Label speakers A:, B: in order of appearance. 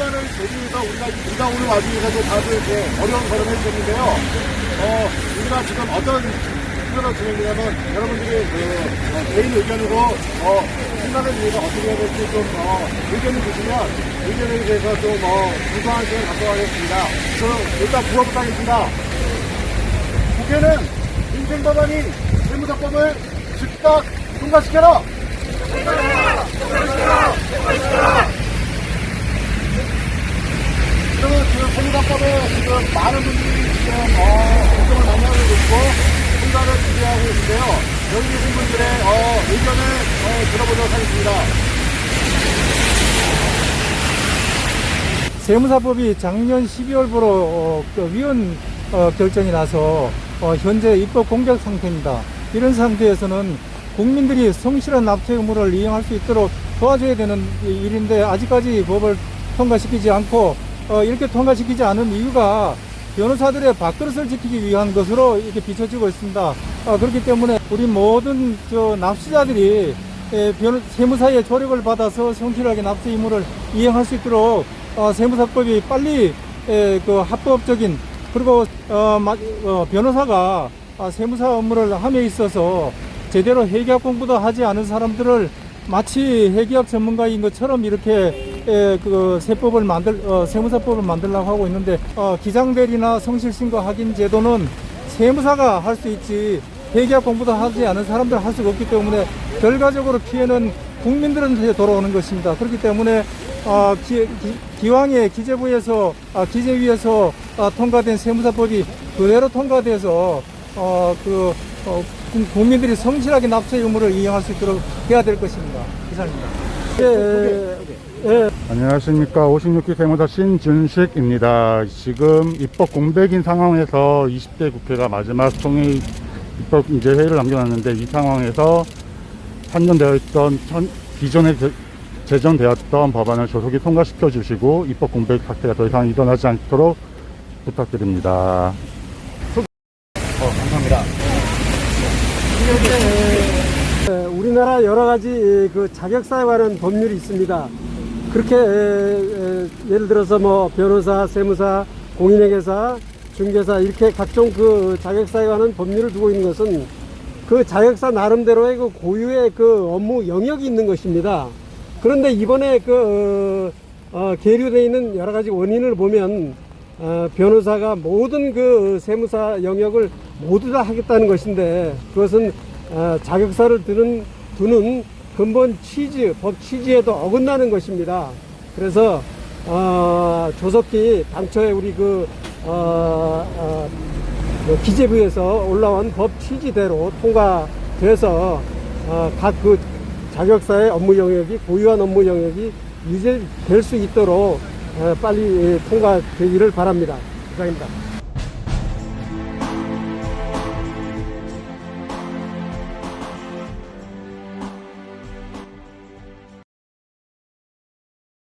A: 여기서 우리가 우리가 오늘 와중에서도 다들 이렇게 어려운 걸음을 했었는데요. 어, 우리가 지금 어떤 훈련을 진행되냐면 여러분들이 그 어, 개인 의견으로 어, 생각의 미래가 어떻게 해야 될지 좀 어, 의견을 주시면 의견에 대해서 좀 어, 구성한 시간 갖도록 하겠습니다. 저는 일단 부어부터 하겠습니다. 국회는 민생법안이 세무사법을 즉각 통과시켜라! 그러면 지금 세 무사법에 지금 많은 분들이 지금 어, 걱정을 많이 하고 있고 통과를 기대하고 있는데요. 여기 계신 분들의 어, 의견을 어, 들어보도록 하겠습니다.
B: 세무사법이 작년 12월부로 어, 그 위헌 어, 결정이 나서 어, 현재 입법 공백 상태입니다. 이런 상태에서는 국민들이 성실한 납세 의무를 이행할 수 있도록 도와줘야 되는 이- 일인데 아직까지 법을 통과시키지 않고 어, 이렇게 통과시키지 않은 이유가 변호사들의 밥그릇을 지키기 위한 것으로 이렇게 비춰지고 있습니다. 아, 그렇기 때문에 우리 모든 저 납세자들이 에, 변호, 세무사의 조력을 받아서 성실하게 납세 의무를 이행할 수 있도록 어, 세무사법이 빨리 에, 그 합법적인 그리고 어, 마- 어, 변호사가 아, 세무사 업무를 함에 있어서 제대로 회계학 공부도 하지 않은 사람들을 마치 회계학 전문가인 것처럼 이렇게 에, 그 세법을 만들 어, 세무사법을 만들려고 하고 있는데 어, 기장대리나 성실신고 확인 제도는 세무사가 할 수 있지 회계학 공부도 하지 않은 사람들 할 수가 없기 때문에 결과적으로 피해는 국민들한테 돌아오는 것입니다. 그렇기 때문에 아, 기, 기, 왕의 기재부에서 아, 기재위에서 아, 통과된 세무사법이 그대로 통과돼서 어, 그 어, 국- 국민들이 성실하게 납세 의무를 이행할 수 있도록 해야 될 것입니다. 이상입니다. 예, 예, 예.
C: 안녕하십니까. 56기 세무사 신준식입니다. 지금 입법 공백인 상황에서 20대 국회가 마지막 총회 입법 이제 회의를 남겨놨는데 이 상황에서 판정되어 있던 천- 기존에 제- 제정되었던 법안을 조속히 통과시켜 주시고 입법 공백 사태가 더 이상 일어나지 않도록 부탁드립니다.
D: 에, 우리나라 여러 가지 에, 그 자격사에 관한 법률이 있습니다. 그렇게 예를 들어서 뭐 변호사, 세무사, 공인회계사, 중개사 이렇게 각종 그 자격사에 관한 법률을 두고 있는 것은 그 자격사 나름대로의 그 고유의 그 업무 영역이 있는 것입니다. 그런데 이번에 그 어, 어, 계류되어 있는 여러 가지 원인을 보면 어, 변호사가 모든 그 세무사 영역을 모두 다 하겠다는 것인데 그것은 어, 자격사를 두는, 두는 근본 취지, 법 취지에도 어긋나는 것입니다. 그래서 어, 조속히 당초에 우리 그 어, 어, 그 기재부에서 올라온 법 취지대로 통과돼서 어, 각그 자격사의 업무 영역이 고유한 업무 영역이 유지될 수 있도록 어, 빨리 예, 통과되기를 바랍니다. 이상입니다.